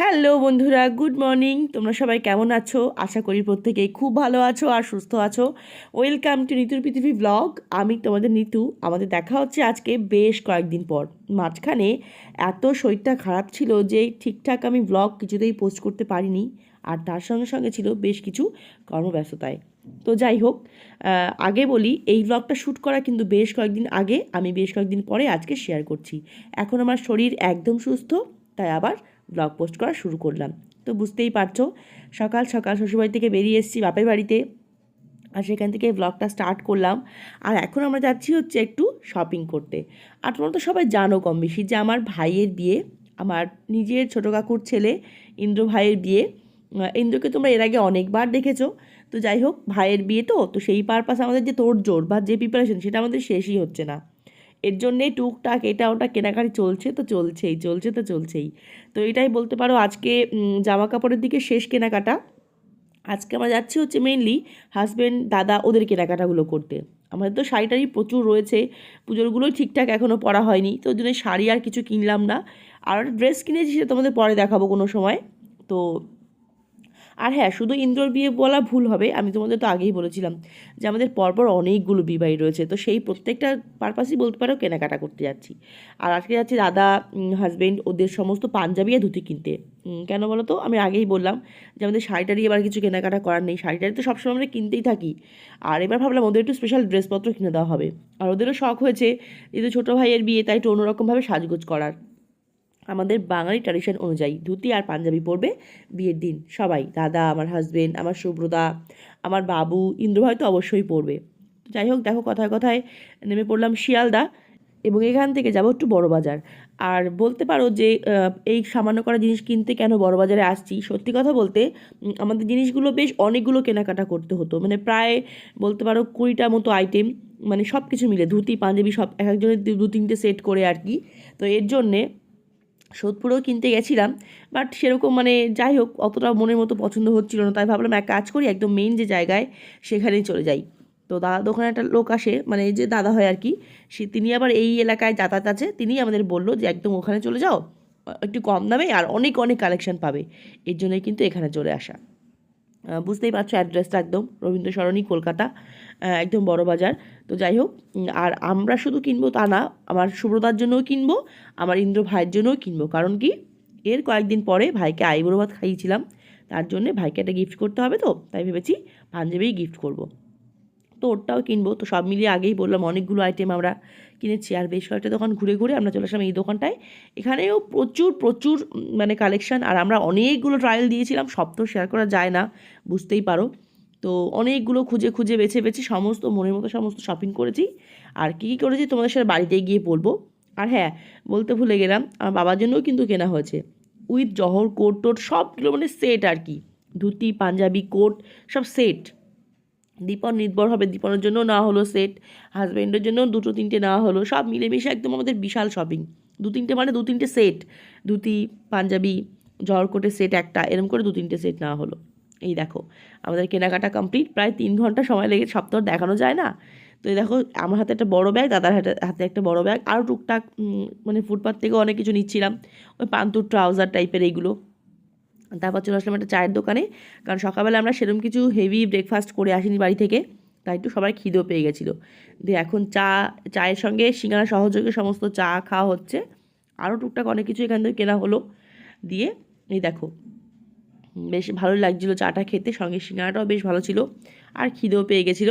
Hello বন্ধুরা, good morning. তোমরা সবাই কেমন আছো? আশা করি প্রত্যেকেই খুব ভালো আছো আর সুস্থ আছো। ওয়েলকাম টু নিতুর পৃথিবী ব্লগ আমি তোমাদের নিতু। আমাদের দেখা হচ্ছে আজকে বেশ কয়েকদিন পর। মাঝখানে এত শরীরটা খারাপ ছিল যে ঠিকঠাক আমি ব্লগ কিছুতেই পোস্ট করতে পারিনি। আর তার সঙ্গে সঙ্গে ছিল বেশ কিছু কর্মব্যস্ততায়। তো যাই হোক আগে বলি, এই ব্লগটা শ্যুট করা কিন্তু বেশ কয়েকদিন আগে। আমি বেশ কয়েকদিন পরে আজকে শেয়ার করছি। এখন আমার শরীর একদম সুস্থ, তাই আবার ব্লগ পোস্ট করা শুরু করলাম। তো বুঝতেই পারছ, সকাল সকাল শ্বশুরবাড়ি থেকে বেরিয়ে এসেছি বাপের বাড়িতে আর সেখান থেকে ব্লগটা স্টার্ট করলাম। আর এখন আমরা যাচ্ছি হচ্ছে একটু শপিং করতে। আর তোমরা তো সবাই জানো কম বেশি যে আমার ভাইয়ের বিয়ে, আমার নিজের ছোটো কাকুর ছেলে ইন্দ্র ভাইয়ের বিয়ে। ইন্দ্রকে তোমরা এর আগে অনেকবার দেখেছ। তো যাই হোক, ভাইয়ের বিয়ে তো তো সেই পারপাস আমাদের যে তোড়জোড় বা যে প্রিপারেশন সেটা আমাদের শেষই হচ্ছে না। এর জন্যেই টুকটাক এটা ওটা কেনাকাটি চলছে তো চলছেই, চলছে তো চলছেই। তো এটাই বলতে পারো আজকে জামা কাপড়ের দিকে শেষ কেনাকাটা। আজকে আমরা যাচ্ছি হচ্ছে মেনলি হাজব্যান্ড দাদা ওদের কেনাকাটাগুলো করতে। আমাদের তো শাড়িটারি প্রচুর রয়েছে, পুজোরগুলোই ঠিকঠাক এখনও পরা হয়নি, তো ওই জন্য শাড়ি আর কিছু কিনলাম না। আর ড্রেস কিনেছি সেটা তোমাদের পরে দেখাবো কোনো সময়। তো আর হ্যাঁ শুধু ইন্দ্রর বিয়ে বলা ভুল হবে, আমি তোমাদের তো আগেই বলেছিলাম যে আমাদের পরপর অনেকগুলো বিবাহী রয়েছে, তো সেই প্রত্যেকটা পারপাসই বলতে পারো কেনাকাটা করতে যাচ্ছি। আর আজকে যাচ্ছি দাদা হাজবেন্ড ওদের সমস্ত পাঞ্জাবি আর ধুতি কিনতে। কেন বলো তো? আমি আগেই বললাম যে আমাদের শাড়িটারি এবার কিছু কেনাকাটা করার নেই শাড়িটারি তো সবসময় আমরা কিনতেই থাকি। আর এবার ভাবলাম ওদের একটু স্পেশাল ড্রেসপত্র কিনে দেওয়া হবে। আর ওদেরও শখ হয়েছে যেহেতু ছোটো ভাইয়ের বিয়ে, তাই একটু অন্যরকমভাবে সাজগোজ করার। আমাদের বাঙালি ট্র্যাডিশন অনুযায়ী ধুতি আর পাঞ্জাবি পরবে বিয়ের দিন। সবাই, দাদা, আমার হাজবেন্ড আমার সুব্রতা, আমার বাবু ইন্দ্রভাই তো অবশ্যই পরবে। যাই হোক, দেখো কথায় কথায় নেমে পড়লাম শিয়ালদা এবং এখান থেকে যাব একটু বড় বাজার। আর বলতে পারো যে এই সামান্য করা জিনিস কিনতে কেন বড় বাজারে আসছি? সত্যি কথা বলতে আমাদের জিনিসগুলো বেশ অনেকগুলো কেনাকাটা করতে হতো। মানে প্রায় বলতে পারো কুড়িটা মতো আইটেম মানে সব কিছু মিলে, ধুতি, পাঞ্জাবি সব এক একজনের দু তিনটে সেট করে আর কি। তো এর জন্যে সোদপুরেও কিনতে গেছিলাম বাট সেরকম মানে যাই হোক, অতটা মনের মতো পছন্দ হচ্ছিল না। তাই ভাবলাম এক কাজ করি, একদম মেইন যে জায়গায় সেখানেই চলে যাই। তো দাদা দোকানে একটা লোক আসে মানে যে দাদা হয় আর কি, সে তিনি আবার এই এলাকায় যাতায়াত আছে, তিনি আমাদের বলল যে একদম ওখানে চলে যাও, একটু কম দামে আর অনেক অনেক কালেকশন পাবে। এর জন্যই কিন্তু এখানে চলে আসা। বুঝতেই পারছ অ্যাড্রেসটা একদম, রবীন্দ্র সরণি, কলকাতা একদম বড় বাজার। তো যাই হোক আর আমরা শুধু কিনবো তা না, আমার সুব্রতার জন্যও কিনবো, আমার ইন্দ্র ভাইয়ের জন্যও কিনবো। কারণ কি? এর কয়েকদিন পরে ভাইকে আইবুড়ো ভাত খাইয়েছিলাম, তার জন্যে ভাইকে একটা গিফট করতে হবে তো, তাই ভেবেছি পাঞ্জাবেই গিফট করব। তো ওরটাও কিনবো, তো সব মিলিয়ে আগেই বললাম, অনেকগুলো আইটেম আমরা কিনেছি। আর বেশ কয়েকটা দোকান ঘুরে ঘুরে আমরা চলে আসলাম এই দোকানটায়। এখানেও প্রচুর প্রচুর মানে কালেকশান আর আমরা অনেকগুলো ট্রায়াল দিয়েছিলাম, সব তো শেয়ার করা যায় না, বুঝতেই পারো। তো অনেকগুলো খুঁজে খুঁজে বেছে বেছে সমস্ত, মনের মতো সমস্ত শপিং করেছি। আর কী কী করেছি তোমাদের সাথে বাড়িতে গিয়ে বলব। আর হ্যাঁ বলতে ভুলে গেলাম, আমার বাবার জন্যও কিন্তু কেনা হয়েছে। উইথ জহর, কোট টোট সবগুলো মানে সেট আর কি। ধুতি, পাঞ্জাবি, কোট সব সেট দীপন নির্ভর হবে, দীপনের জন্য না হলো সেট হাজব্যান্ডের জন্য দুটো তিনটে না হলো, সব মিলেমিশে একদম আমাদের বিশাল শপিং দু তিনটে মানে দু তিনটে সেট ধুতি, পাঞ্জাবি জহরকোটের সেট একটা এরকম করে দু তিনটে সেট না হলো। এই দেখো, আমাদের কেনাকাটা কমপ্লিট প্রায় তিন ঘণ্টা সময় লেগে, সব তো দেখানো যায় না। তো এই দেখো, আমার হাতে একটা বড় ব্যাগ দাদার হাতে হাতে একটা বড় ব্যাগ আরও টুকটাক মানে ফুটপাথ থেকে অনেক কিছু নিচ্ছিলাম। ওই পান্তুর ট্রাউজার টাইপের এইগুলো। তারপর চলে আসলাম একটা চায়ের দোকানে, কারণ সকালবেলা আমরা সেরকম কিছু হেভি ব্রেকফাস্ট করে আসিনি বাড়ি থেকে, তাই একটু সবার খিদেও পেয়ে গেছিল। দিয়ে এখন চা, চায়ের সঙ্গে সিঙ্গারা সহযোগে সমস্ত চা খাওয়া হচ্ছে। আরও টুকটাক অনেক কিছু এখান থেকে কেনা হলো। দিয়ে, এই দেখো বেশ ভালো লাগছিল চাটা খেতে। সঙ্গে সিঙ্গারাটাও বেশ ভালো ছিল। আর খিদেও পেয়ে গেছিল।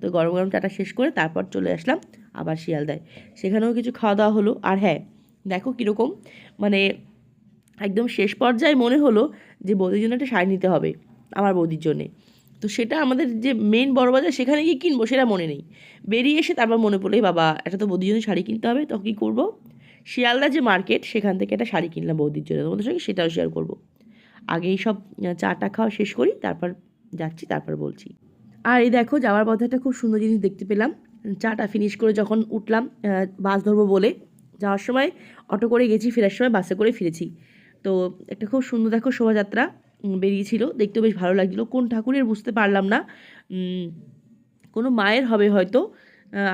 তো গরম গরম চাটা শেষ করে তারপর চলে আসলাম আবার শিয়ালদায়। সেখানেও কিছু খাওয়া দাওয়া হলো। আর হ্যাঁ দেখো কীরকম মানে একদম শেষ পর্যায়ে মনে হলো যে বৌদির জন্য একটা শাড়ি নিতে হবে আমার বৌদির জন্যে। তো সেটা আমাদের যে মেন বড় বাজার সেখানে গিয়ে কিনবো সেটা মনে নেই। বেরিয়ে এসে তারপর মনে পড়ল বাবা, এটা তো বৌদির জন্য শাড়ি কিনতে হবে, তো কী করব? শিয়ালদা যে মার্কেট সেখান থেকে একটা শাড়ি কিনলাম বৌদির জন্য। তোমাদের সঙ্গে সেটাও শেয়ার করব। আগেই সব চাটা খাওয়া শেষ করি, তারপর যাচ্ছি, তারপর বলছি। আর এই দেখো, যাওয়ার পথে একটা খুব সুন্দর জিনিস দেখতে পেলাম। চাটা ফিনিশ করে যখন উঠলাম বাস ধরবো বলে, যাওয়ার সময় অটো করে গেছি, ফেরার সময় বাসে করে ফিরেছি। তো একটা খুব সুন্দর দেখো শোভাযাত্রা বেরিয়েছিল, দেখতেও বেশ ভালো লাগছিল কোন ঠাকুরের বুঝতে পারলাম না কোনো মায়ের হবে হয়তো।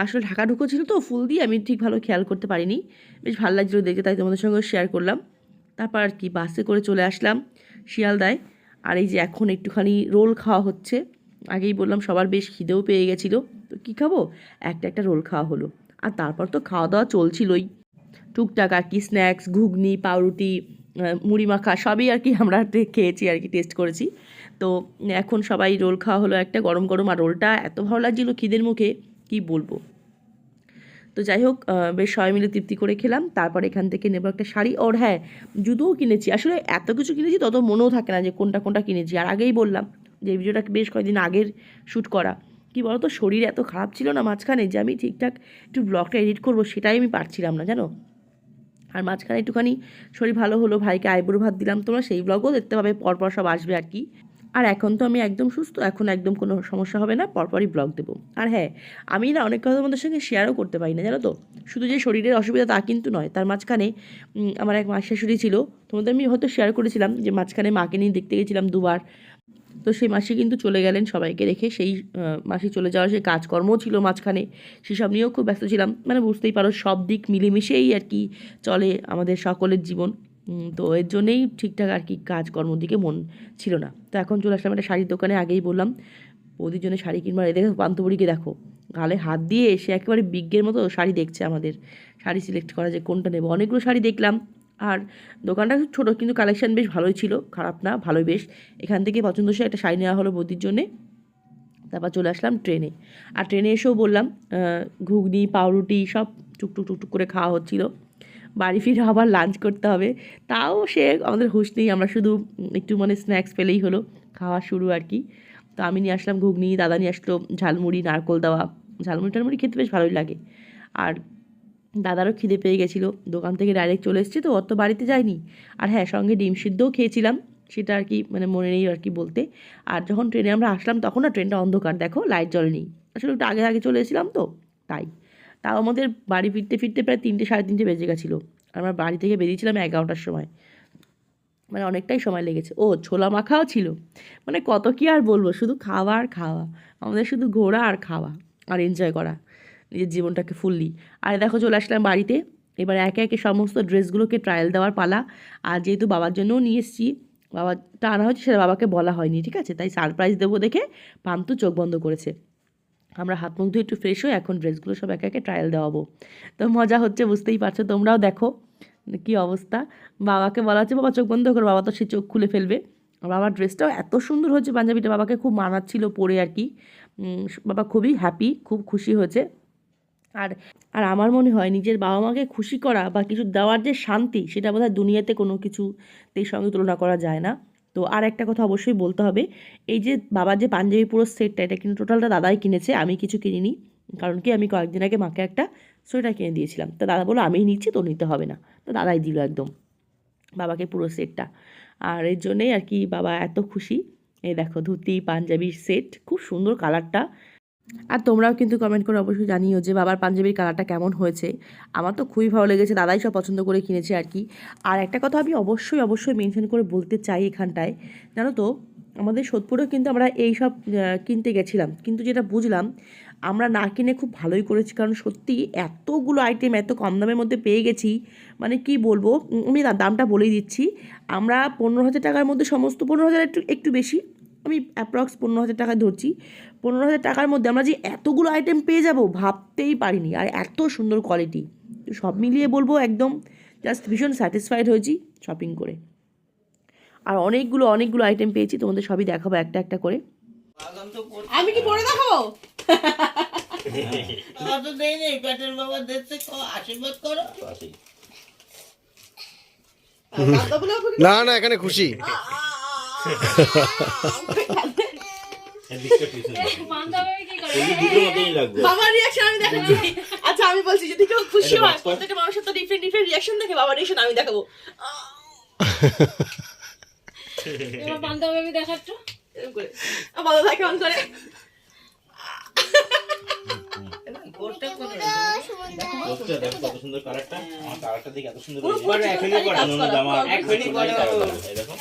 আসলে ঢাকা ঢুকো ছিল তো, ফুল দিয়ে আমি ঠিক ভালো খেয়াল করতে পারিনি। বেশ ভালো লাগছিল দেখতে তাই তোমাদের সঙ্গে শেয়ার করলাম। তারপর আর কি, বাসে করে চলে আসলাম। শিয়ালদায় আর এই যে এখন একটুখানি রোল খাওয়া হচ্ছে। আগেই বললাম সবার বেশ খিদেও পেয়ে গেছিল। তো কী খাব? একটা একটা রোল খাওয়া হলো। আর তারপর তো খাওয়া দাওয়া চলছিলই। টুকটাক আর কি স্ন্যাক্স, ঘুগনি, পাউরুটি মুড়ি মাখা সবই আর কি আমরা খেয়েছি আর কি, টেস্ট করেছি। তো এখন সবাই রোল খাওয়া হলো একটা গরম গরম। আর রোলটা এত ভালো লাগছিল খিদের মুখে, কি বলব? তো যাই হোক বেশ সবাই মিলে তৃপ্তি করে খেলাম। তারপর এখান থেকে নেব একটা শাড়ি। ওর হ্যাঁ জুতোও কিনেছি। আসলে এত কিছু কিনেছি, তত মনেও থাকে না যে কোনটা কোনটা কিনেছি। আর আগেই বললাম যে ভিডিওটা বেশ কয়েকদিন আগের শ্যুট করা। কি বলতো, শরীর এত খারাপ ছিল না মাঝখানে যে আমি ঠিকঠাক একটু ব্লগটা এডিট করব, সেটাই আমি পারছিলাম না, জানো? আর মাঝখানে একটুখানি শরীর ভালো হলো, ভাইকে আইবুড়ো ভাত দিলাম। তোমরা সেই ব্লগও দেখতে পাবে, পরপর সব আসবে আর কি। আর এখন তো আমি একদম সুস্থ, এখন একদম কোনো সমস্যা হবে না, পরপরই ব্লগ দেবো। আর হ্যাঁ আমি না অনেক কথা তোমাদের সঙ্গে শেয়ারও করতে পারি না, জানো তো? শুধু যে শরীরের অসুবিধা তা কিন্তু নয়, তার মাঝখানে আমার এক মাস শাশুড়ি ছিল, তোমাদের আমি হয়তো শেয়ার করেছিলাম যে মাঝখানে মাকে নিয়ে দেখতে গেছিলাম দুবার। তো সেই মাসি কিন্তু চলে গেলেন সবাইকে রেখে, সেই মাসি চলে যাওয়ার সেই কাজকর্মও ছিল মাঝখানে, সেসব নিয়েও খুব ব্যস্ত ছিলাম। মানে বুঝতেই পারো সব দিক মিলেমিশেই আর কি চলে আমাদের সকলের জীবন। তো এর জন্যেই ঠিকঠাক আর কি কাজকর্ম দিকে মন ছিল না। তো এখন চলে আসলাম একটা শাড়ির দোকানে, আগেই বললাম, বৌদির জন্য শাড়ি কিনবার। এ দেখো পান্তবুড়িকে দেখো, গালে হাত দিয়ে এসে একেবারে বিজ্ঞের মতো শাড়ি দেখছে আমাদের। শাড়ি সিলেক্ট করা যে কোনটা নেব? অনেকগুলো শাড়ি দেখলাম। আর দোকানটা ছোটো, কিন্তু কালেকশান বেশ ভালোই ছিল। খারাপ না, ভালোই বেশ। এখান থেকে পছন্দসই একটা শাড়ি নেওয়া হলো বৌদির জন্যে। তারপর চলে আসলাম ট্রেনে। আর ট্রেনে এসেও বললাম ঘুগনি, পাউরুটি সব টুকটুক টুকটুক করে খাওয়া হচ্ছিল। বাড়ি ফিরে আবার লাঞ্চ করতে হবে। তাও সে আমাদের হুঁশ নেই, আমরা শুধু একটু মানে স্ন্যাক্স পেলেই হলো, খাওয়া শুরু আর কি। তো আমি নিয়ে আসলাম ঘুগনি, দাদা নিয়ে আসলো ঝালমুড়ি, নারকোল দেওয়া। ঝালমুড়ি টালমুড়ি খেতে বেশ ভালোই লাগে। আর দাদারও খিদে পেয়ে গেছিল, দোকান থেকে ডাইরেক্ট চলে এসেছি তো, অত বাড়িতে যায়নি। আর হ্যাঁ সঙ্গে ডিম সিদ্ধও খেয়েছিলাম, সেটা আর কি মানে মনে নেই আর কি বলতে। আর যখন ট্রেনে আমরা আসলাম, তখন না ট্রেনটা অন্ধকার, দেখো লাইট জ্বলেনি আসলে একটু আগে আগে চলে এসেছিলাম তো, তাই। তাও আমাদের বাড়ি ফিরতে ফিরতে প্রায় তিনটে, সাড়ে তিনটে বেজে গেছিল। আমরা বাড়ি থেকে বেরিয়েছিলাম এগারোটার সময়। মানে অনেকটাই সময় লেগেছে। ও, ছোলা মাখাও ছিল। মানে কত কি আর বলব? শুধু খাওয়া আর খাওয়া। আমাদের শুধু ঘোরা আর খাওয়া আর এনজয় করা। নিজের জীবনটাকে ফুললি আর দেখো, চলে আসলাম বাড়িতে। এবার একে একে সমস্ত ড্রেসগুলোকে ট্রায়াল দেওয়ার পালা। আর যেহেতু বাবার জন্যও নিয়ে এসেছি বাবাটা আনা হয়েছে, সেটা বাবাকে বলা হয়নি, ঠিক আছে? তাই সারপ্রাইজ দেবো দেখে পান্তু চোখ বন্ধ করেছে। আমরা হাত মুখ ধুয়ে একটু ফ্রেশ হয়ে এখন ড্রেসগুলো সব একে একে ট্রায়াল দেওয়াবো। তো মজা হচ্ছে, বুঝতেই পারছ তোমরাও দেখো কি অবস্থা। বাবাকে বলা হচ্ছে, বাবা, চোখ বন্ধ করো, বাবা তো সে চোখ খুলে ফেলবে। বাবার ড্রেসটাও এত সুন্দর হয়েছে, পাঞ্জাবিটা বাবাকে খুব মানাচ্ছিল পরে আর কি। বাবা খুবই হ্যাপি খুব খুশি হয়েছে। আর আর আমার মনে হয় নিজের বাবা মাকে খুশি করা বা কিছু দেওয়ার যে শান্তি, সেটা বোধহয় দুনিয়াতে কোনো কিছুতেই সঙ্গে তুলনা করা যায় না। তো আর একটা কথা অবশ্যই বলতে হবে, এই যে বাবার যে পাঞ্জাবি পুরো সেটটা, এটা কিন্তু টোটালটা দাদাই কিনেছে, আমি কিছু কিনিনি। কারণ কি, আমি কয়েকদিন আগে মাকে একটা সোয়েটার কিনে দিয়েছিলাম। তো দাদা বলল, আমিই নিচ্ছি, তো নিতে হবে না। তো দাদাই দিল একদম বাবাকে পুরো সেটটা। আর এর জন্যেই আর কি বাবা এত খুশি। এই দেখো ধুতি, পাঞ্জাবির সেট, খুব সুন্দর কালারটা। আর তোমরাও কিন্তু কমেন্ট করে অবশ্যই জানিও যে বাবার পাঞ্জাবির কালারটা কেমন হয়েছে। আমার তো খুবই ভালো লেগেছে, দাদাই সব পছন্দ করে কিনেছে আর কি। আর একটা কথা আমি অবশ্যই অবশ্যই মেনশন করে বলতে চাই এখানটায়, জানো তো? আমাদের সোদপুরেও কিন্তু আমরা এই সব কিনতে গেছিলাম। কিন্তু যেটা বুঝলাম, আমরা না কিনে খুব ভালোই করেছি। কারণ সত্যি এতগুলো আইটেম এত কম দামের মধ্যে পেয়ে গেছি মানে কি বলব? আমি দামটা বলেই দিচ্ছি। আমরা পনেরো হাজার টাকার মধ্যে সমস্ত, পনেরো হাজার একটু একটু বেশি আমি অ্যাপ্রক্স পনেরো হাজার টাকা ধরছি। পনেরো হাজার টাকার মধ্যে আমরা যে এতগুলো আইটেম পেয়ে যাব ভাবতেই পারিনি। আর এত সুন্দর কোয়ালিটি তো সব মিলিয়ে বলব একদম জাস্ট ভীষণ স্যাটিসফাইড হয়েছি শপিং করে। আর অনেকগুলো অনেকগুলো আইটেম পেয়েছি তোমাদের সবই দেখাবো একটা একটা করে। আমি কি পরে দেখাবো? অত দেই নেই পেটের বাবা দেখতে আশীর্বাদ করো। না না এখানে খুশি। বাবার রিয়াকশন আমি দেখাচ্ছি আচ্ছা আমি বলছি যদি কেউ খুশি হয় প্রত্যেকটা মানুষের তো ডিফারেন্ট ডিফারেন্ট রিয়াকশন দেখে বাবার রিয়াকশন আমি দেখাবো। এবার বান্ধবী দেখাচ্ছ? এরকম করে। বাবা দেখো। এখনই করো। করা, করো।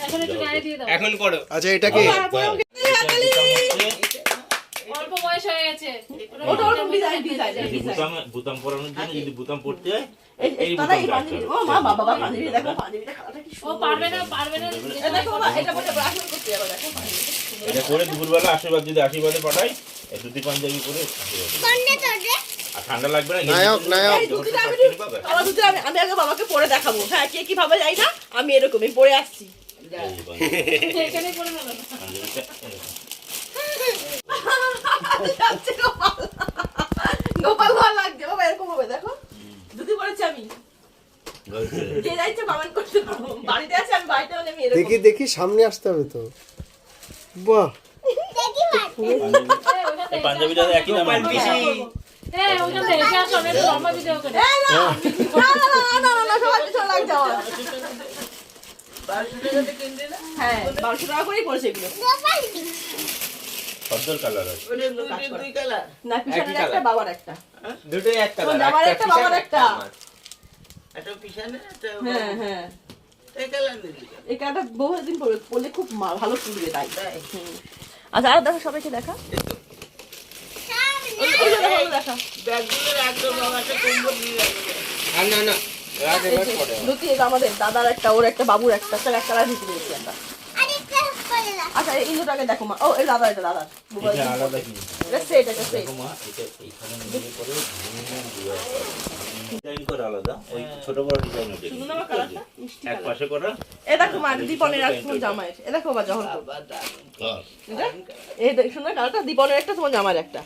এখন একটু গায়ে এখন করো আচ্ছা এটা কি বাবা, পুরো দুটো হচ্ছে অল্প বয়স বয়স হয়ে গেছে। ওটা ওরকম ডিজাইন ডিজাইন বুতাম বুতাম পরানোর জন্য যদি বুতাম পড়তে হয় এই দাদা এই বুতামটা পাঞ্জাবি। ও মা বাবা পাঞ্জাবি দেখো পাঞ্জাবিটা কালারটা কি ও পারবে না পারবে না দেখো বাবা এটা বলে ব্রাশন করতে যাবে দেখো পাঞ্জাবিটা কি সুন্দর। এটা করে দুপুরবেলা আশীর্বাদ যদি আশীর্বাদে পাঠাই এই ধুতি পাঞ্জাবি দেবে। আর ঠান্ডা লাগবে না নায়ক, নায়ক। আমি আগে বাবাকে পরে দেখাবো। হ্যাঁ কে কি ভাবে যাই না আমি এরকমই পরে আসছি। এখানে গোপাল গোপাল ভালো লাগছে বাবা এরকম হবে দেখো দুদি আমি যে যাইছে কমেন্ট করতে বাড়িতে আছে আমি এরকম দেখি দেখি সামনে আসতে হবে তো বাহ পাঞ্জাবিটা একই দাম হ্যাঁ। হ্যাঁ, বারোশো টাকা করেই পড়েছে এগুলো। সদ্দর কালার আছে দুই দুই কালার না, পিছনের একটা, বাবার একটা। দুটোই এক কালার একটা, বাবার একটা। একটা পিছনে একটা হ্যাঁ, হ্যাঁ। এই কালার এই কালারটা পরে পরলে খুব ভালো ফুলবে তাই আচ্ছা আর দেখো সবাইকে দেখা আমাদের দাদার একটা ওর একটা বাবুর একটা একটা এক কালার আমরা আচ্ছা এই ইন্দুটাকে দেখো মা। ও এই এটা এটা আলাদা কি এটা সেট এটা সেট মা এটা এইখানে নিয়ে করে ডিজাইন করা আলাদা। ওই ছোট বড় ডিজাইন ওটা সুন্দর না কালারটা মিষ্টি এক পাশে করা। এ দেখো মা দীপনের তোমার এ দেখো বা জহর এই দেখ কালারটা দীপনের একটা তোমার জামার একটা।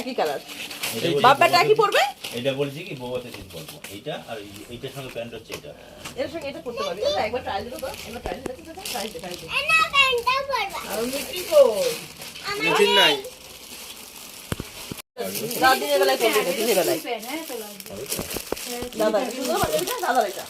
একই কালার। বাপ্পাটা একই পড়বে এটা বলছি কি বউ আছে বলব। এইটা আর এই- এইটার সঙ্গে প্যান্ট হচ্ছে এটা। এর সঙ্গে এটা করতে পারবি। এটা একবার ট্রায়াল দিতে তো। একবার ট্রায়াল দিতে তো ট্রায়াল দিতে ট্রায়াল দিতে আমি কি কর মিছিল নাই। দাদি দিনের বেলায় করবে এটা দিনের বেলায়। হ্যাঁ তো লাগবে দাদা সুন্দর পাঞ্জাবিটা এটা।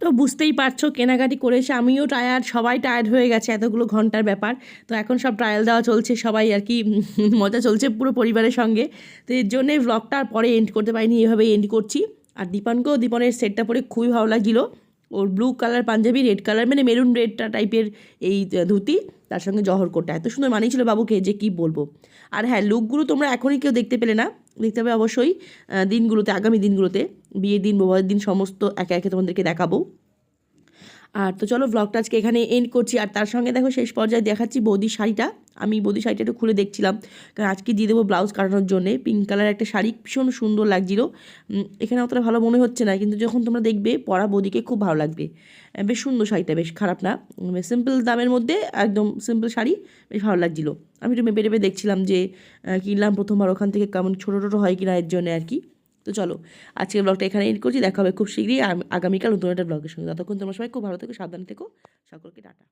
তো বুঝতেই পারছ, কেনাকাটি করে এসে আমিও টায়ার্ড সবাই টায়ার্ড হয়ে গেছে এতগুলো ঘণ্টার ব্যাপার। তো এখন সব ট্রায়াল দেওয়া চলছে, সবাই আর কি মজা চলছে পুরো পরিবারের সঙ্গে। তো এর জন্যে ব্লগটা আর পরে এন্ড করতে পারিনি এভাবে এন্ড করছি। আর দীপানকেও, দীপনের সেটটা পরে খুবই ভালো লাগছিল। ওর blue colour panjabi red colour মানে মেরুন রেডটা টাইপের এই ধুতি, তার সঙ্গে জহর কোটটা। এত সুন্দর মানিয়েছিল বাবুকে, যে কি বলব। আর হ্যাঁ লুকগুলো তোমরা এখনই কেউ দেখতে পেলে না। দেখতে হবে অবশ্যই দিনগুলোতে, আগামী দিনগুলোতে, বিয়ের দিন, বিবাহের দিন, সমস্ত একে একে তোমাদেরকে দেখাবো। আর তো চলো ব্লগটা আজকে এখানে এন্ড করছি। আর তার সঙ্গে দেখো শেষ পর্যায়ে দেখাচ্ছি বৌদির শাড়িটা। আমি বৌদি শাড়িটা একটু খুলে দেখছিলাম। কারণ আজকে দিয়ে দেবো ব্লাউজ কাটানোর জন্যে। পিঙ্ক কালার একটা শাড়ি ভীষণ সুন্দর লাগছিল। এখানে অতটা ভালো মনে হচ্ছে না, কিন্তু যখন তোমরা দেখবে, পরা বৌদিকে খুব ভালো লাগবে। বেশ সুন্দর শাড়িটা, বেশ খারাপ না। সিম্পল দামের মধ্যে একদম সিম্পল শাড়ি বেশ ভালো লাগছিল। আমি একটু মেপে টেপে দেখছিলাম যে কিনলাম প্রথমবার, ওখান থেকে কেমন ছোটো ছোটো হয় কিনা এর জন্য আর কি। তো চলো, আজকের ব্লগটা এখানে এন্ড করছি, দেখা হবে খুব শীঘ্রই। আগামীকাল নতুন একটা ব্লগের সঙ্গে। ততক্ষণ তোমরা সবাই খুব ভালো থেকো, সাবধানে থেকো। সকলকে টাটা।